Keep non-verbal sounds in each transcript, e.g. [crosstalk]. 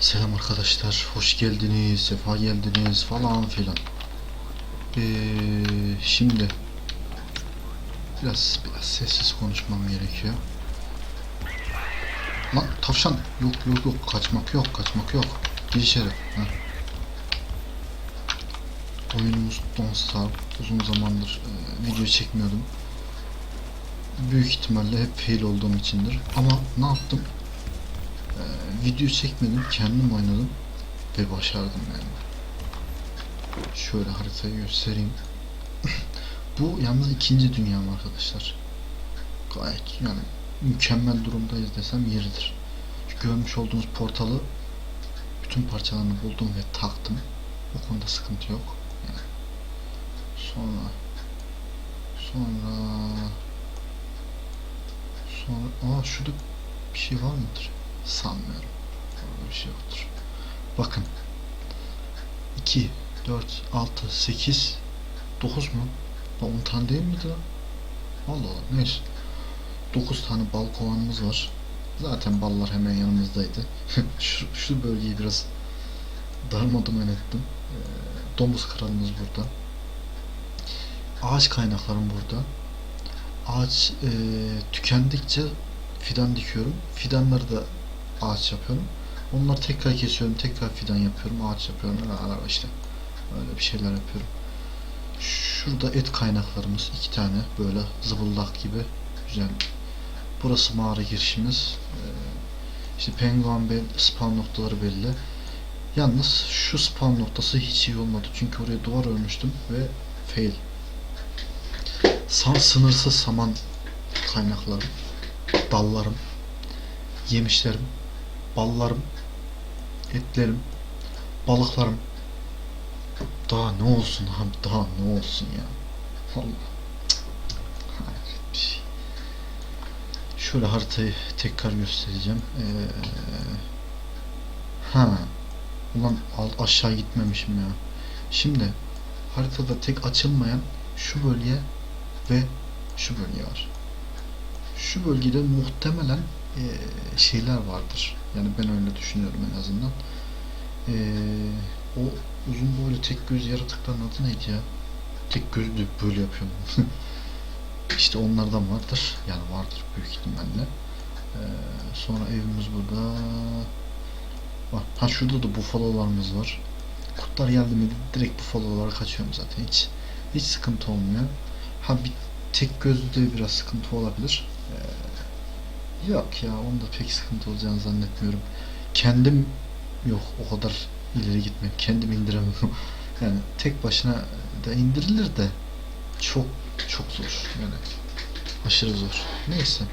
Selam arkadaşlar, hoş geldiniz, sefa geldiniz falan filan. Ee, şimdi biraz biraz sessiz konuşmam gerekiyor. Lan tavşan, yok yok yok, kaçmak yok, kaçmak yok. Gir içeri. Ha. Oyunumuz Don't Starve. Uzun zamandır e, video çekmiyordum. Büyük ihtimalle hep fail olduğum içindir. Ama ne yaptım? Ee, video çekmedim, kendim oynadım ve başardım yani. Şöyle haritayı göstereyim. [laughs] Bu yalnız ikinci dünyam arkadaşlar. Gayet yani mükemmel durumdayız desem yeridir. Görmüş olduğunuz portalı bütün parçalarını buldum ve taktım. O konuda sıkıntı yok. Yani. Sonra sonra sonra aa şurada bir şey var mıdır? Sanmıyorum. Orada bir şey yoktur. Bakın. 2, 4, 6, 8, 9 mu? Lan 10 tane değil miydi lan? Allah Allah neyse. 9 tane bal kovanımız var. Zaten ballar hemen yanımızdaydı. [laughs] şu, şu bölgeyi biraz darmaduman ettim. Ee, domuz kralımız burada. Ağaç kaynaklarım burada. Ağaç e, tükendikçe fidan dikiyorum. Fidanları da ağaç yapıyorum. Onları tekrar kesiyorum, tekrar fidan yapıyorum, ağaç yapıyorum. Ara ara işte. Öyle bir şeyler yapıyorum. Şurada et kaynaklarımız iki tane böyle zıbıldak gibi güzel. Burası mağara girişimiz. Ee, işte penguen belli, spawn noktaları belli. Yalnız şu spawn noktası hiç iyi olmadı. Çünkü oraya duvar örmüştüm ve fail. San sınırsız saman kaynaklarım, dallarım, yemişlerim, ballarım, etlerim, balıklarım. Daha ne olsun abi daha ne olsun ya. Allah. Şey. Şöyle haritayı tekrar göstereceğim. Ee, ha. Ulan aşağı gitmemişim ya. Şimdi haritada tek açılmayan şu bölge ve şu bölge var. Şu bölgede muhtemelen e, şeyler vardır. Yani ben öyle düşünüyorum en azından. E, o uzun boylu tek göz yaratıkların adı neydi ya? Tek gözlü böyle yapıyorum. [laughs] işte onlardan vardır. Yani vardır büyük ihtimalle. E, sonra evimiz burada. Bak, ha şurada da bufalolarımız var. Kurtlar geldi mi direkt bufalolara kaçıyorum zaten hiç. Hiç sıkıntı olmuyor. Ha bir tek gözlü de biraz sıkıntı olabilir. Ee, yok ya onda pek sıkıntı olacağını zannetmiyorum. Kendim yok o kadar ileri gitmem. Kendim indiremem. [laughs] yani tek başına da indirilir de çok çok zor. Yani aşırı zor. Neyse.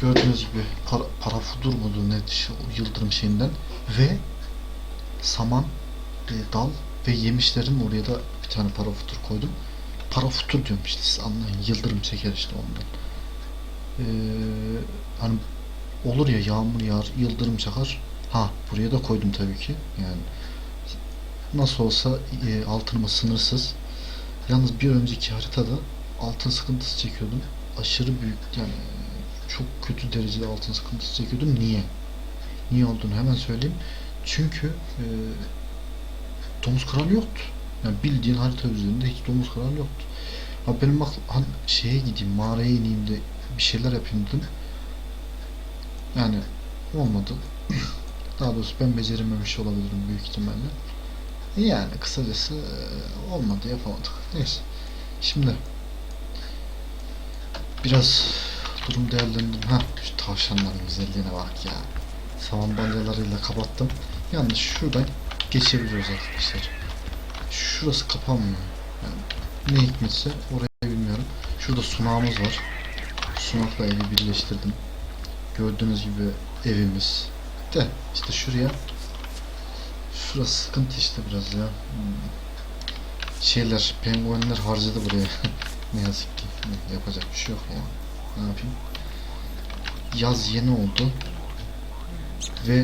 Gördüğünüz gibi para, parafudur mudur ne o yıldırım şeyinden ve saman e, dal ve yemişlerin oraya da bir tane parafutur koydum. Parafutur diyorum işte siz anlayın. Yıldırım çeker işte ondan. Ee, hani olur ya yağmur yağar, yıldırım çakar. Ha buraya da koydum tabii ki. Yani nasıl olsa e, altınımız sınırsız. Yalnız bir önceki haritada altın sıkıntısı çekiyordum. Aşırı büyük yani çok kötü derecede altın sıkıntısı çekiyordum. Niye? Niye olduğunu hemen söyleyeyim. Çünkü e, domuz kralı yoktu. Yani bildiğin harita üzerinde hiç domuz kralı yoktu. Ha benim bak hani şeye gideyim mağaraya ineyim de bir şeyler yapayım dedim. Yani olmadı. [clears throat] Daha doğrusu ben becerememiş olabilirim büyük ihtimalle. Yani kısacası e, olmadı yapamadık. [laughs] Neyse. Şimdi biraz durum değerlendim. Ha şu tavşanların güzelliğine bak ya. Saman balyalarıyla kapattım. Yalnız şuradan geçebiliyoruz arkadaşlar. Şurası kapanmıyor. Yani ne hikmetse orayı bilmiyorum. Şurada sunağımız var. Sunakla evi birleştirdim. Gördüğünüz gibi evimiz. De işte şuraya Şurası sıkıntı işte biraz ya. Şeyler, penguenler harcadı buraya. [laughs] ne yazık ki. Yapacak bir şey yok ya. Ne yapayım? Yaz yeni oldu. Ve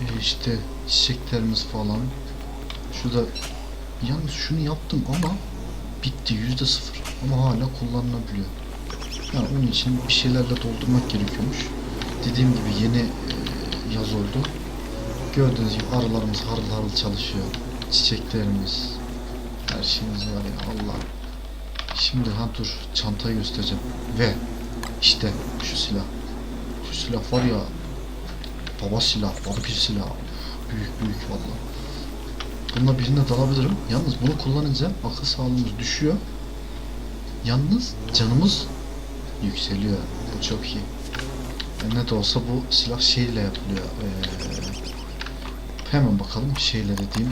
e, işte çiçeklerimiz falan. Şurada yalnız şunu yaptım ama bitti yüzde sıfır ama hala kullanılabiliyor. Yani onun için bir şeylerle doldurmak gerekiyormuş. Dediğim gibi yeni e, yaz oldu. Gördüğünüz gibi arılarımız harıl harıl çalışıyor. Çiçeklerimiz. Her şeyimiz var ya Allah. Şimdi ha dur çantayı göstereceğim. Ve işte şu silah. Şu silah var ya. Baba silah, barbekü silah. Büyük büyük valla. Bununla birine dalabilirim. Yalnız bunu kullanınca akıl sağlığımız düşüyor. Yalnız canımız yükseliyor. Bu çok iyi. E ne de olsa bu silah şeyle yapılıyor. Ee, hemen bakalım şeyle dediğim.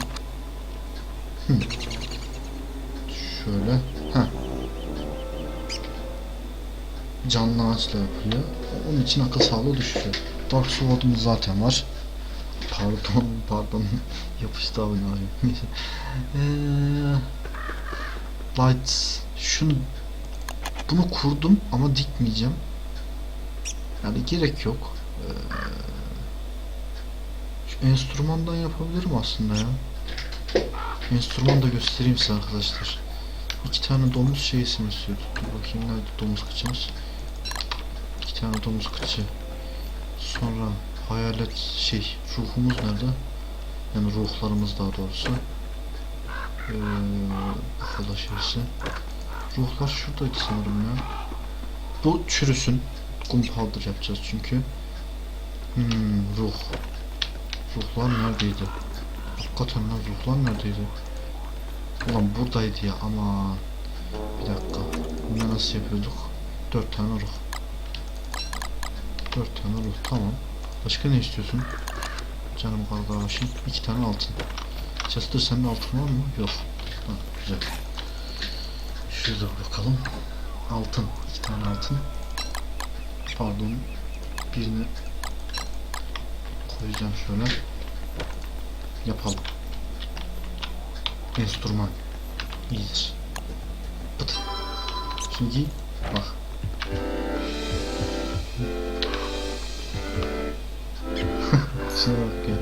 Şöyle. Heh. Canlı ağaçla yapılıyor. Onun için akıl sağlığı düşüyor. Dark Sword'umuz zaten var. Pardon, [laughs] pardon. Yapıştı abi abi. [laughs] Eee, Lights. Şunu bunu kurdum ama dikmeyeceğim. Yani gerek yok. Ee, enstrümandan yapabilirim aslında ya. Enstrüman da göstereyim size arkadaşlar. İki tane domuz şeysi mi istiyordu? Dur bakayım nerede domuz kıçımız? İki tane domuz kıçı. Sonra hayalet şey ruhumuz nerede? Yani ruhlarımız daha doğrusu. Ee, kafada şeysi. Ruhlar şuradaydı sanırım ya. Bu çürüsün. Gunpowder yapacağız çünkü. Hmm, ruh. Ruhlar neredeydi? Hakikaten lan ruhlar neredeydi? Ulan buradaydı ya ama bir dakika. Bunu nasıl yapıyorduk? Dört tane ruh. Dört tane ruh tamam. Başka ne istiyorsun? Canım kardeşim. iki tane altın. Chester sende altın var mı? Yok. Ha, güzel. Şurada bakalım. Altın. iki tane altın. Pardon. Birini koyacağım şöyle. Yapalım. Enstrüman. İyidir. Pıt. Şimdi bak. [laughs] Şuna bak ya.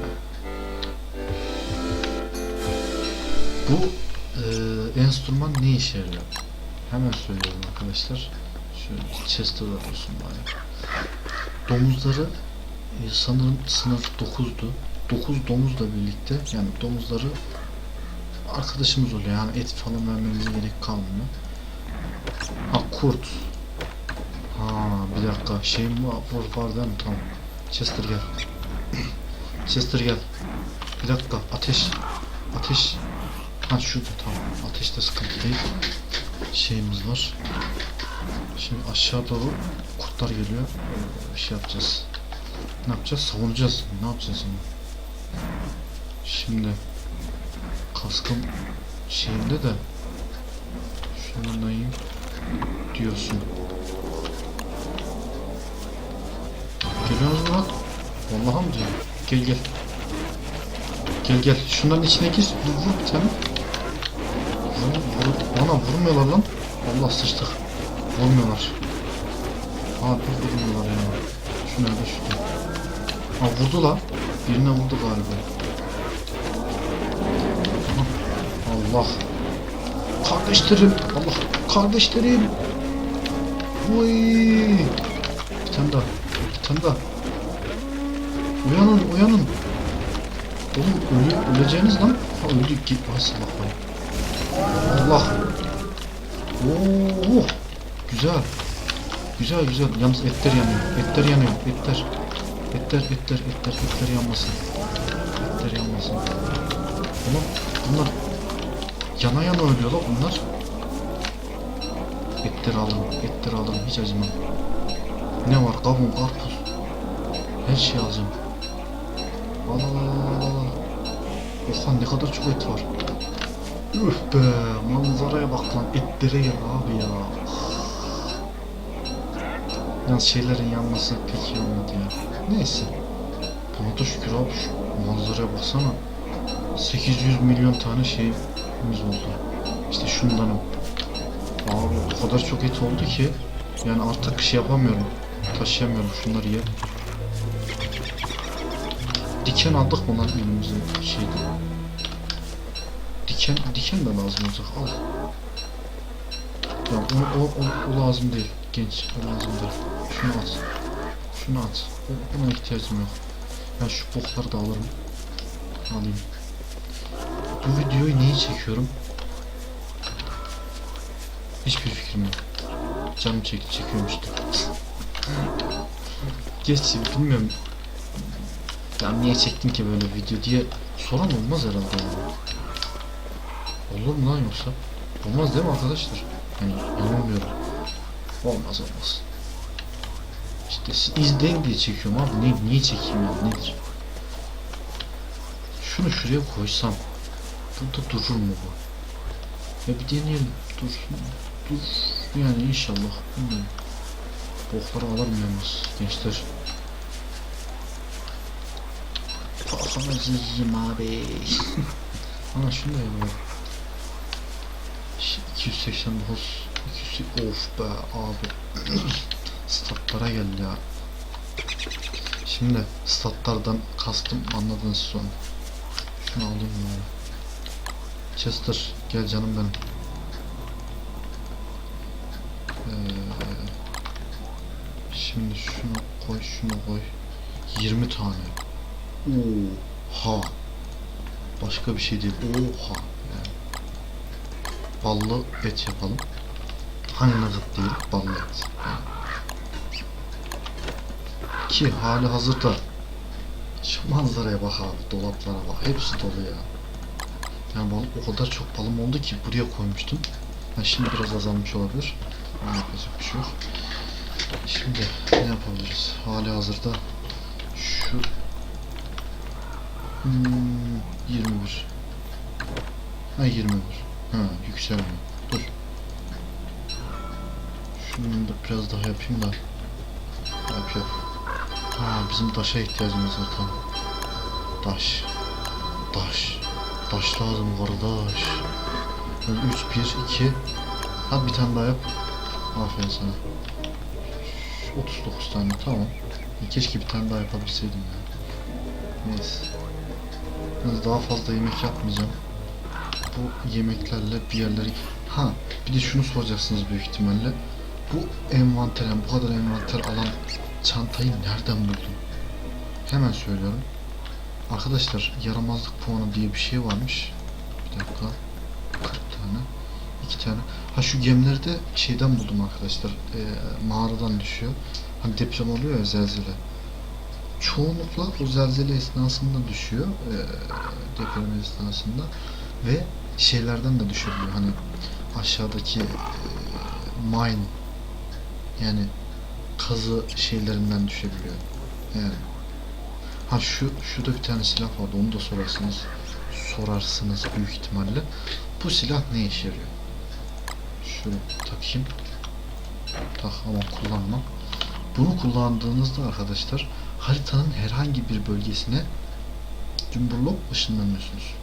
Bu e, enstrüman ne işe yarıyor? Hemen söylüyorum arkadaşlar. Şöyle Chester olsun bari. Domuzları e, sanırım sınır 9'du. 9 domuzla birlikte yani domuzları arkadaşımız oluyor. Yani et falan vermemize gerek kalmıyor. Ha kurt. Ha bir dakika şeyim var, var, değil mi? Tamam. Chester gel. [clears throat] Chester gel. Bir dakika ateş. Ateş. Ha şurada tamam. Ateşte sıkıntı değil. Şeyimiz var. Şimdi aşağı doğru kurtlar geliyor. Ee, şey yapacağız. Ne yapacağız? Savunacağız. Ne yapacağız şimdi? Şimdi kaskım şeyinde de yiyeyim diyorsun. Geliyorsunuz mu lan? Vallahi mı diyor? Gel gel. Gel gel. Şunların içine gir. Vur bir tane. Vur. Ana vurmuyorlar lan. Allah sıçtık. Vurmuyorlar. Aa bir vurmuyorlar ya. Şu nerede şurada. Ha vurdu lan. Birine vurdu galiba. Allah. Kardeşlerim. Allah. Kardeşlerim. Oy. Bir tane daha. Bir tane daha. Uyanın uyanın. Oğlum ölü, öleceğiniz lan. Ha öldük git. Ay salak. Allah. Oo. Güzel. Güzel güzel. Yalnız etler yanıyor. Etler yanıyor. Etler. Etler etler etler etler yanmasın. Etler yanmasın. Oğlum bunlar yana yana ölüyor bunlar. Etleri alırım. Etleri alırım. Hiç acımam. Ne var? Kavun, karpuz. Her şeyi alacağım. Al al al al al. Oha ne kadar çok et var. Üf be manzaraya bak lan etlere ya abi ya. Yalnız şeylerin yanması pek iyi olmadı ya. Neyse. Buna da şükür abi şu manzaraya baksana. 800 milyon tane şeyimiz oldu. İşte şundanım. Abi o kadar çok et oldu ki yani artık şey yapamıyorum. Taşıyamıyorum şunları ye. Diken aldık mı lan elimize şeydi. Diken, diken de lazım olacak. Al. Ya o, o, o, lazım değil. Genç, o lazım değil. Şunu at. Şunu at. O- Buna ihtiyacım yok. Ben şu bokları da alırım. Alayım. Bu videoyu neyi çekiyorum? Hiçbir fikrim yok. Canım çek çekiyormuştu. Geç bilmiyorum. Ya niye çektin ki böyle video diye soran olmaz herhalde yani. Olur mu lan yoksa? Olmaz değil mi arkadaşlar? Yani yanılmıyorum. Olmaz olmaz. İşte izleyin diye çekiyorum abi. Ne, niye çekeyim ya? Nedir? Şunu şuraya koysam. Burada durur mu bu? Ya bir deneyelim. Dur. Dur. Yani inşallah. Bilmiyorum. Bokları alırım yalnız gençler. Kafanızı yiyeyim abi. [laughs] Ana şunu da yapalım. Ş- 289 200 of be abi. [clears throat] Statlara geldi ya. Şimdi statlardan kastım anladınız sonra. Şunu alayım ya. Chester gel canım benim. Ee, şimdi şunu koy şunu koy. 20 tane. Oha. Başka bir şey değil. Oha ballı et yapalım. Hani nugget değil, ballı et. Ki hali hazırda şu manzaraya bak abi, dolaplara bak, hepsi dolu ya. Yani balık o kadar çok balım oldu ki buraya koymuştum. Ha, şimdi biraz azalmış olabilir. Ama yapacak bir şey yok. Şimdi ne yapabiliriz? Hali hazırda şu hmm, 21 Ha 21 Ha yükselme. Dur. Şunu da biraz daha yapayım da. Yap yap. Ha bizim taşa ihtiyacımız var tamam. Taş. Taş. Taş lazım kardeş. 3 1 2 Hadi bir tane daha yap. Aferin sana. 39 tane tamam. Keşke bir tane daha yapabilseydim ya. Neyse. Yalnız daha fazla yemek yapmayacağım bu yemeklerle bir yerlere... Ha bir de şunu soracaksınız büyük ihtimalle. Bu envanter, bu kadar envanter alan çantayı nereden buldun? Hemen söylüyorum. Arkadaşlar yaramazlık puanı diye bir şey varmış. Bir dakika. 40 tane. 2 tane. Ha şu gemileri de şeyden buldum arkadaşlar. Ee, mağaradan düşüyor. Hani deprem oluyor ya zelzele. Çoğunlukla o zelzele esnasında düşüyor. Ee, deprem esnasında. Ve şeylerden de düşebiliyor. Hani aşağıdaki e, mine yani kazı şeylerinden düşebiliyor. Yani ha şu şurada bir tane silah vardı. Onu da sorarsınız. Sorarsınız büyük ihtimalle. Bu silah ne işe yarıyor? Şöyle takayım. Tak ama kullanma. Bunu kullandığınızda arkadaşlar haritanın herhangi bir bölgesine cumburlop ışınlanıyorsunuz.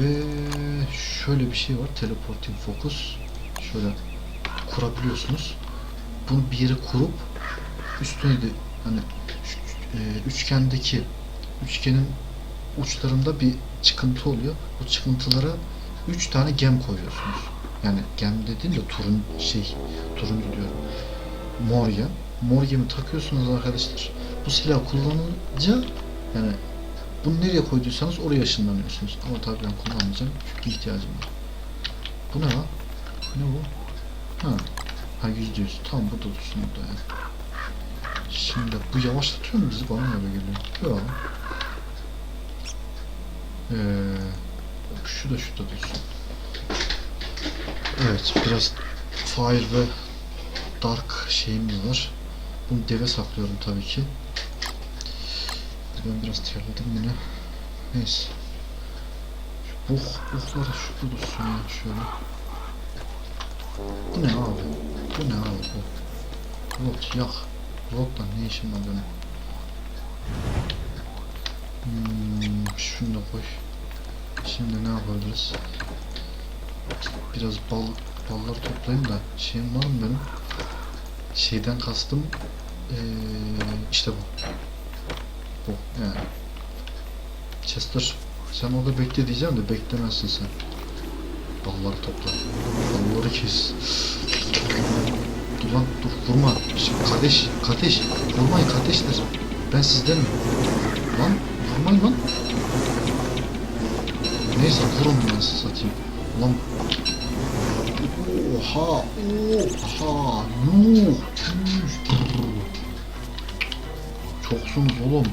Ve şöyle bir şey var. Teleporting focus. Şöyle kurabiliyorsunuz. Bunu bir yere kurup üstüne de hani e, üçgendeki üçgenin uçlarında bir çıkıntı oluyor. Bu çıkıntılara 3 tane gem koyuyorsunuz. Yani gem dediğim de turun şey turuncu diyorum. Mor gem. Mor gemi takıyorsunuz arkadaşlar. Bu silah kullanınca yani bunu nereye koyduysanız oraya ışınlanıyorsunuz. Ama tabii ben kullanmayacağım. Çünkü ihtiyacım var. Bu ne lan? Ne bu? Ha. Ha yüzde yüz. Tamam bu da dursun burada ya. Şimdi bu yavaşlatıyor mu bizi? Bana öyle geliyor? Yok. Ee, şu da şu da dursun. Evet biraz fire ve dark şeyimiz var. Bunu deve saklıyorum tabii ki. Ben biraz terledim yine. Neyse. Şu buh, buhları şurada dursun ya şöyle. Bu ne abi? Bu ne abi bu? Volt yak. Volt'la ne işim var benim? Hmm, şunu da koy. Şimdi ne yapabiliriz? Biraz bal balları toplayayım da şeyim var mı benim? Şeyden kastım ee, işte bu. Bu yani. Chester sen orada bekle diyeceğim de beklemezsin sen. Balları topla. Balları kes. Dur lan dur vurma. Şimdi kardeş kardeş vurmayın kardeşler. Ben sizdenim. Lan Vurmayın lan. Neyse vurun ben size satayım. Ulan. Oha. Oha. Yuh. Çoksunuz oğlum.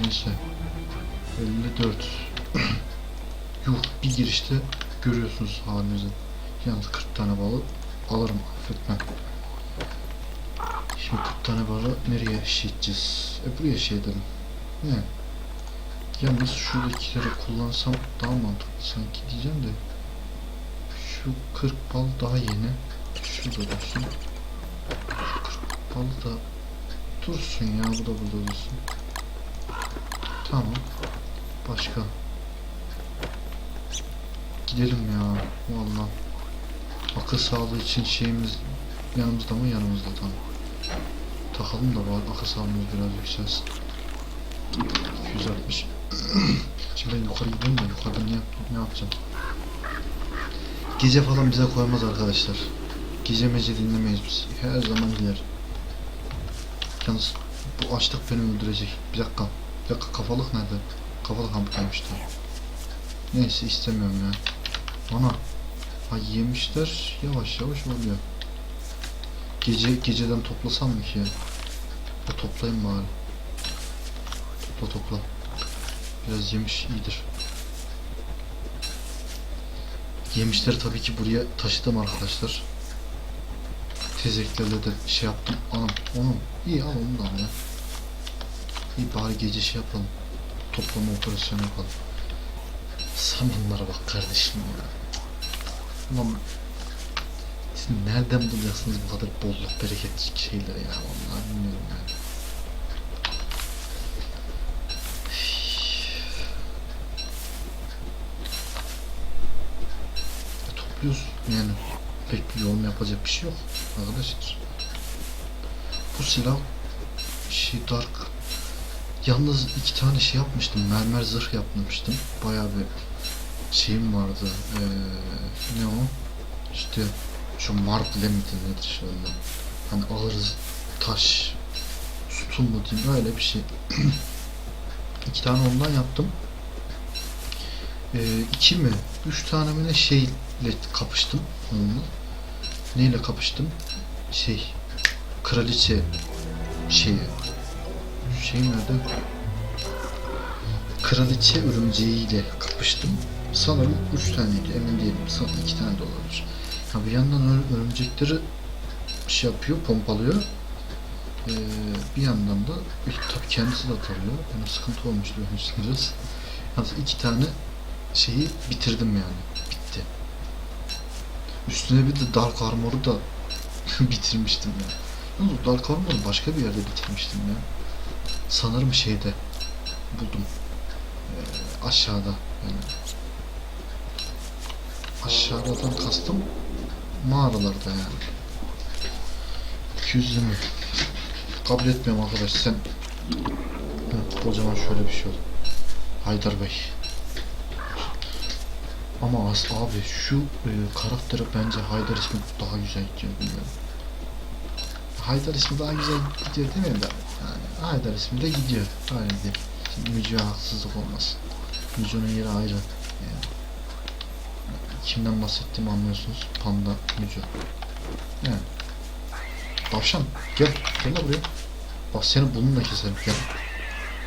Neyse. 54. [clears throat] Yuh bir girişte görüyorsunuz halinizi. Yalnız 40 tane balı alırım affetmem. Şimdi 40 tane balı nereye şişeceğiz? E buraya şey edelim. Ne? Yalnız şuradakileri kullansam daha mantıklı sanki diyeceğim de şu 40 bal daha yeni. Şurada dursun. Şu 40 bal da dursun ya bu da burada dursun. Tamam. Başka. Gidelim ya. Vallahi. Akıl sağlığı için şeyimiz yanımızda mı? Yanımızda tamam. Takalım da var. Akıl sağlığımız biraz yükselsin. 260. [clears throat] Şimdi ben yukarı gidiyorum da yukarıda ne, yap ne yapacağım? Gece falan bize koymaz arkadaşlar. Gece mece dinlemeyiz biz. Her zaman gider. Yalnız bu açlık beni öldürecek. Bir dakika. Bir dakika kafalık nerede? Kafalık hamburgaymıştı. Neyse istemiyorum ya. Ana. Ha yemişler. Yavaş yavaş oluyor. Gece geceden toplasam mı ki ya? Ya toplayayım bari. Topla topla. Biraz yemiş iyidir. Yemişleri tabii ki buraya taşıdım arkadaşlar. Tezeklerle de şey yaptım. Anam, onun. İyi al onu da al ya. İyi bari gece şey yapalım. Toplama operasyonu yapalım. Samanlara bak kardeşim ya. Ulan siz nereden bulacaksınız bu kadar bolluk bereket şeyleri ya vallahi bilmiyorum yani. E, topluyoruz yani pek bir yorum yapacak bir şey yok arkadaşlar. Bu silah şey dark. Yalnız iki tane şey yapmıştım mermer zırh yapmıştım. Bayağı bir şeyim vardı ee, ne o? İşte şu marble midir nedir şöyle? Hani ağır taş sütun mu diyeyim öyle bir şey. [clears throat] İki tane ondan yaptım. Ee, iki mi? Üç tane mi ne şeyle kapıştım onunla neyle kapıştım? Şey kraliçe şeyi. Şey nerede? Kraliçe örümceğiyle kapıştım. Sanırım üç taneydi emin değilim. Sanırım iki tane de olabilir. Ha bir yandan ör- örümcekleri şey yapıyor pompalıyor. Ee, bir yandan da tabii kendisi de tarıyor yani sıkıntı olmuş [laughs] diyormuşsunuz yalnız iki tane şeyi bitirdim yani üstüne bir de Dark Armor'u da [laughs] bitirmiştim ya. Yalnız Dark Armor'u başka bir yerde bitirmiştim ya. Sanırım şeyde buldum. Ee, aşağıda yani. Aşağıdan kastım mağaralarda yani 220 kabul etmiyorum arkadaş sen Heh, o zaman şöyle bir şey oldu Haydar Bey ama as abi şu e, karakteri bence Haydar ismi daha güzel gidiyor bilmiyorum. Haydar ismi daha güzel gidiyor değil mi de yani Haydar ismi de gidiyor. Öyle diyeyim. Şimdi Mücü'ye haksızlık olmaz Mücü'nün yeri ayrı. Yani. Kimden bahsettiğimi anlıyorsunuz? Panda Mücü yani. Tavşan gel gel buraya. Bak seni bununla keserim gel.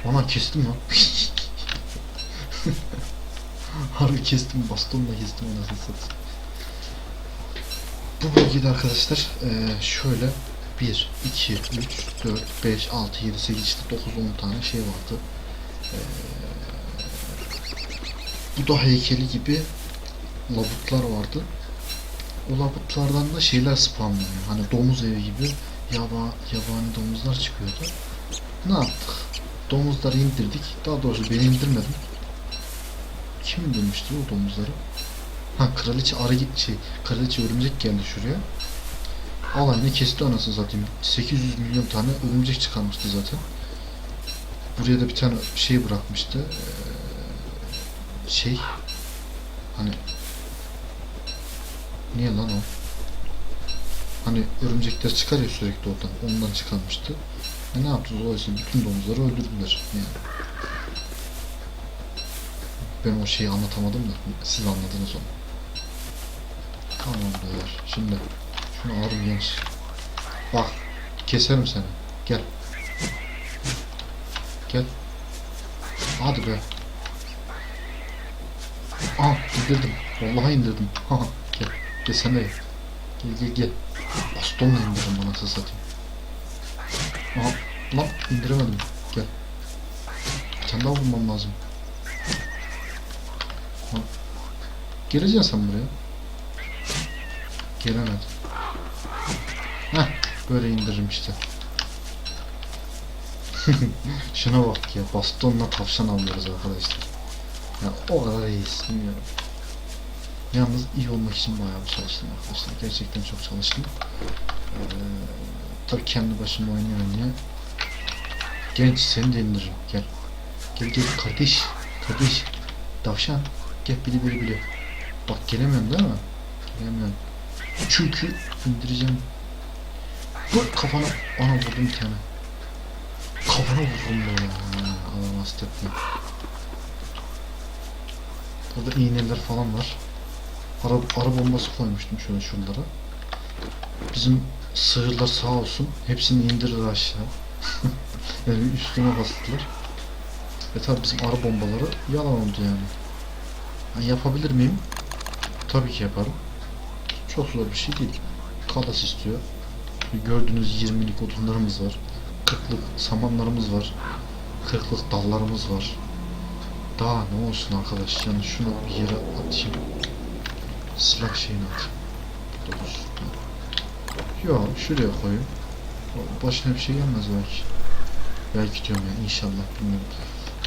Ana kestim lan [laughs] Harbi kestim bastonla kestim anasını satayım Bu bölgede arkadaşlar eee, şöyle 1, 2, 3, 4, 5, 6, 7, 8, işte 9, 10 tane şey vardı. Ee, bu da heykeli gibi labutlar vardı. O labutlardan da şeyler spamlanıyor. Hani domuz evi gibi yaba, yabani domuzlar çıkıyordu. Ne yaptık? Domuzları indirdik. Daha doğrusu ben indirmedim. Kim indirmişti o domuzları? Ha kraliçe arı şey, kraliçe örümcek geldi şuraya. Alayını kesti anasını satayım. 800 milyon tane örümcek çıkarmıştı zaten. Buraya da bir tane şey bırakmıştı. Ee, şey hani niye lan o? Hani örümcekler çıkar ya sürekli oradan. Ondan çıkarmıştı. E ne yaptı? Dolayısıyla bütün domuzları öldürdüler yani. Ben o şeyi anlatamadım da siz anladınız onu. Tamam beyler. Şimdi şunu al genç. Bak keserim seni. Gel. Gel. Hadi be. Aa indirdim. Vallahi indirdim. Ha gel. Gel sen de gel. Gel gel. Bastonla indirdim bana nasıl satayım. Aha lan indiremedim. Gel. Bir tane vurmam lazım. Ha. Geleceksin sen buraya. Gelemedi. Heh böyle indiririm işte. [laughs] Şuna bak ya bastonla tavşan alıyoruz arkadaşlar. Ya o kadar iyiyiz bilmiyorum. Yalnız iyi olmak için bayağı çalıştım arkadaşlar. Gerçekten çok çalıştım. Ee, tabii kendi başıma oynaya oynaya. Genç seni de indiririm. Gel. Gel gel kardeş. Kardeş. Tavşan. Gel bili bili bili. Bak gelemiyorum değil mi? Gelemiyorum. Çünkü indireceğim. Vur kafana. Ana vurdum bir. Kafana vururum böyle. Adam hasta etme. Burada iğneler falan var. Ara, ara bombası koymuştum şöyle şuralara. Bizim sığırlar sağ olsun hepsini indirir aşağı. [laughs] yani üstüne bastılar. Ve tabi bizim ara bombaları yalan oldu yani. Ben yapabilir miyim? Tabii ki yaparım. Çok zor bir şey değil. Kalas istiyor. Gördüğünüz 20'lik odunlarımız var. 40'lık samanlarımız var. 40'lık dallarımız var. Daha ne olsun arkadaş yani şunu bir yere atayım. Silah şeyini. Burada dursun. Yok şuraya koyayım. Başına bir şey gelmez belki. Belki diyorum ya inşallah bilmiyorum.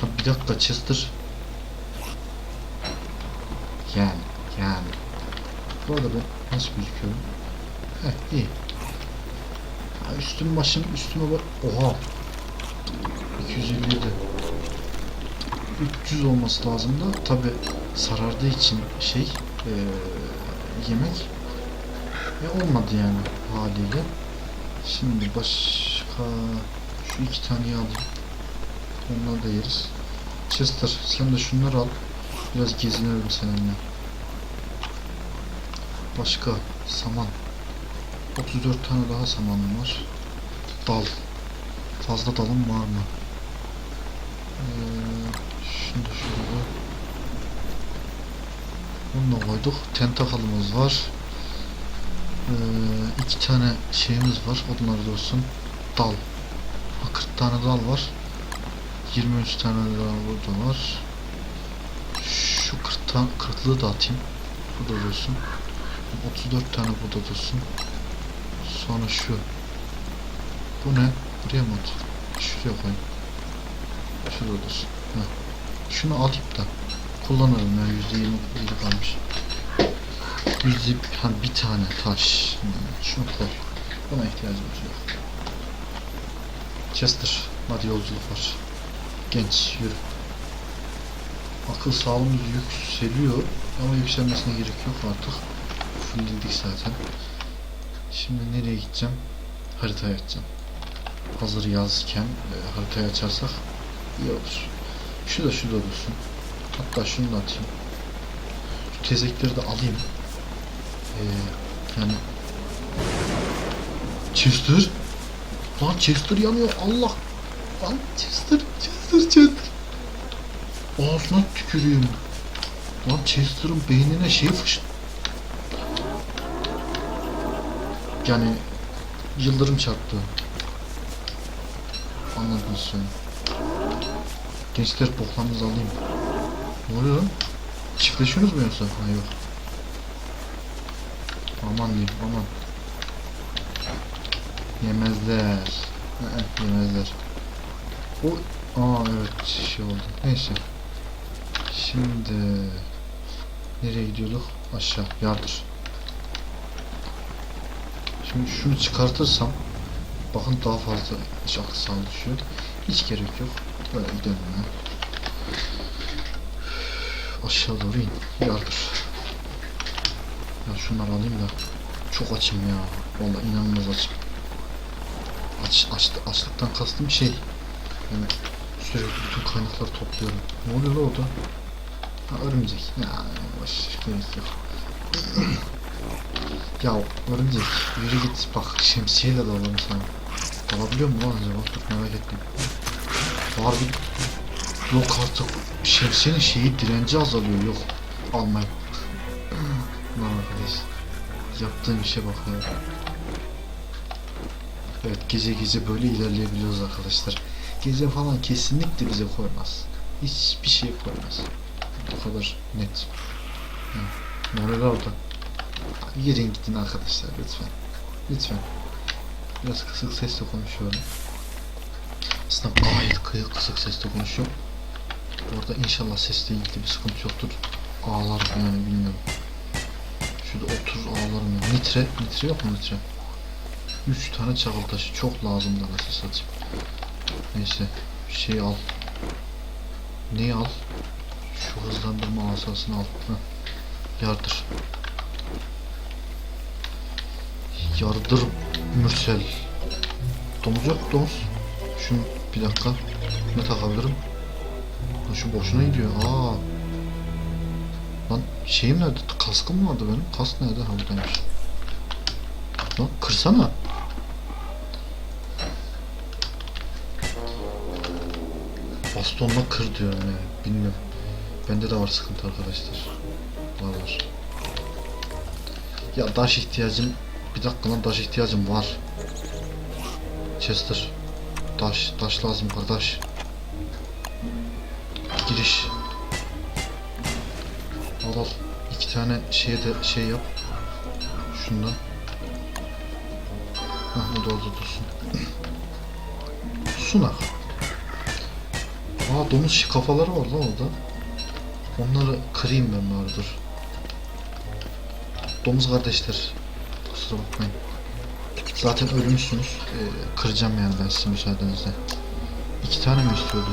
Ha bir dakika Chester. Yani yani. Bu arada ben nasıl gözüküyorum? Heh iyi. Ha, üstüm başım üstüme bak. Oha. 257. 300 olması lazım da tabi sarardığı için şey eee, yemek ve olmadı yani haliyle. Şimdi başka şu iki taneyi alayım. Onları da yeriz. Chester sen de şunları al. Biraz gezinelim seninle. Başka saman. 34 tane daha samanım var. Dal. Fazla dalım var mı? Ee, şunu da şuraya. Bunu da koyduk. Tentakalımız var. Ee, iki tane şeyimiz var. Onlar da olsun. Dal. Ha, 40 tane dal var. 23 tane daha burada var. Şu 40 tane 40'lığı da atayım. Burada dursun. 34 tane burada dursun. Sonra şu. Bu ne? Buraya mı at? Şuraya koyayım. Şurada dursun. Heh. Şunu alayım da kullanırım ya yüzde yirmi yedi kalmış. Yüzde ha, bir tane taş. Hmm, Şunu koy. Buna ihtiyacımız yok. Chester, hadi yolculuk var. Genç, yürü. Akıl sağlığımız yükseliyor ama yükselmesine gerek yok artık. Fullledik zaten. Şimdi nereye gideceğim? Haritayı açacağım. Hazır yazken e, haritayı açarsak iyi olur. Şu da şu da dursun. Hatta şunu da atayım. Şu tezekleri de alayım. Ee, yani Chester Lan Chester yanıyor Allah Lan Chester Chester Chester Ağzına tükürüyorum Lan Chester'ın beynine şey fış Yani Yıldırım çarptı. Anladınız sen. Gençler boklarınızı alayım. Ne oluyor? Lan? Çiftleşiyorsunuz mu yoksa? Ha yok. Aman diyeyim aman. Yemezler. Ee, Yemezler. O Aa evet şey oldu. Neyse. Şimdi Nereye gidiyorduk? Aşağı yardır Şimdi şunu çıkartırsam Bakın daha fazla iş aklı sağlığı düşüyor Hiç gerek yok Böyle gidelim ya Aşağı doğru in Yardır Ya şunları alayım da Çok açım ya Vallahi inanılmaz açım Aç, aç, açlıktan kastım şey yani sürekli bütün kaynakları topluyorum. Ne oluyor la orada? Ha, örümcek. Ya boş gerek yok. Ya örümcek yürü git bak şemsiyeyle dalalım sana. Dalabiliyor mu lan acaba? Dur merak ettim. Var bir... Yok artık şemsiyenin şeyi direnci azalıyor yok. Almayın. [clears throat] Lan arkadaş. Yaptığım işe bak ya. Evet gece gece böyle ilerleyebiliyoruz arkadaşlar. Gece falan kesinlikle bize koymaz. Hiçbir şey koymaz. Bu kadar net. Hı. Moral orada. Yerin gidin arkadaşlar lütfen. Lütfen. Biraz kısık sesle konuşuyorum. Aslında gayet kıyık kısık sesle konuşuyorum. Orada inşallah sesle ilgili bir sıkıntı yoktur. Ağlarım yani bilmiyorum. Şurada otur ağlarım ya. Nitre, nitre yok mu nitre? 3 tane çakıl taşı çok lazım da nasıl satayım. Neyse şey al. Neyi al? Şu hızlandırma asasını al. Heh. Yardır. Yardır Mürsel. Domuz yok domuz. Şunu bir dakika. Ne takabilirim? Lan şu boşuna gidiyor. Aa. Lan şeyim nerede? Kaskım vardı benim. Kask nerede? Ha buradaymış. Lan kırsana. Bastonla kır diyorum ya. Bilmiyorum. Bende de var sıkıntı arkadaşlar. Var var. Ya daş ihtiyacım bir dakika lan daş ihtiyacım var. Chester. Taş, taş lazım kardeş. Giriş. Al al. İki tane şeye de şey yap. Şundan. Hah bu da orada dursun. Sunak. Aa domuz kafaları var lan orada. Onları kırayım ben bari dur. Domuz kardeşler. Kusura bakmayın. Zaten ölmüşsünüz. Ee, kıracağım yani ben sizin müsaadenizle. İki tane mi istiyordu?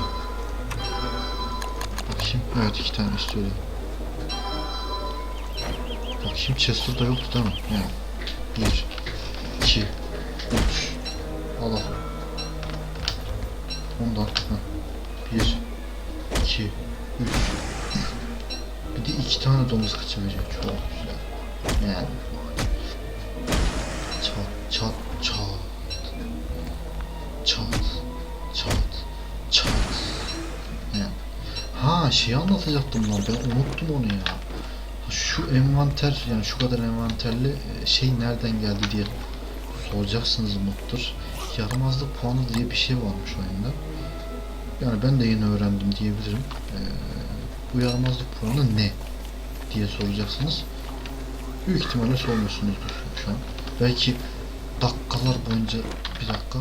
Bakayım. Evet iki tane istiyordu. Bakayım Chester'da yoktu değil mi? Yani. Bir, iki, üç. Al al. Ondan. Heh. Bir, iki, üç. Bir de iki tane domuz veriyor. Çok güzel. Yani. Çat, çat, çat. Çat, çat. Yani. Ha şeyi anlatacaktım lan ben unuttum onu ya. Şu envanter yani şu kadar envanterli e, şey nereden geldi diye soracaksınız muttur. Yaramazlık puanı diye bir şey varmış oyunda. Yani ben de yeni öğrendim diyebilirim. Ee, bu yaramazlık puanı ne diye soracaksınız. Büyük ihtimalle sormuyorsunuzdur şu an. Belki dakikalar boyunca bir dakika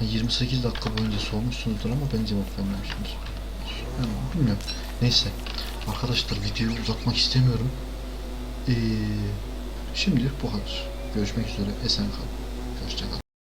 yani 28 dakika boyunca sormuşsunuzdur ama ben cevap vermemişimdir. Yani bilmiyorum. Neyse. Arkadaşlar videoyu uzatmak istemiyorum. Ee, şimdi bu kadar. Görüşmek üzere. Esen kalın. Hoşçakalın.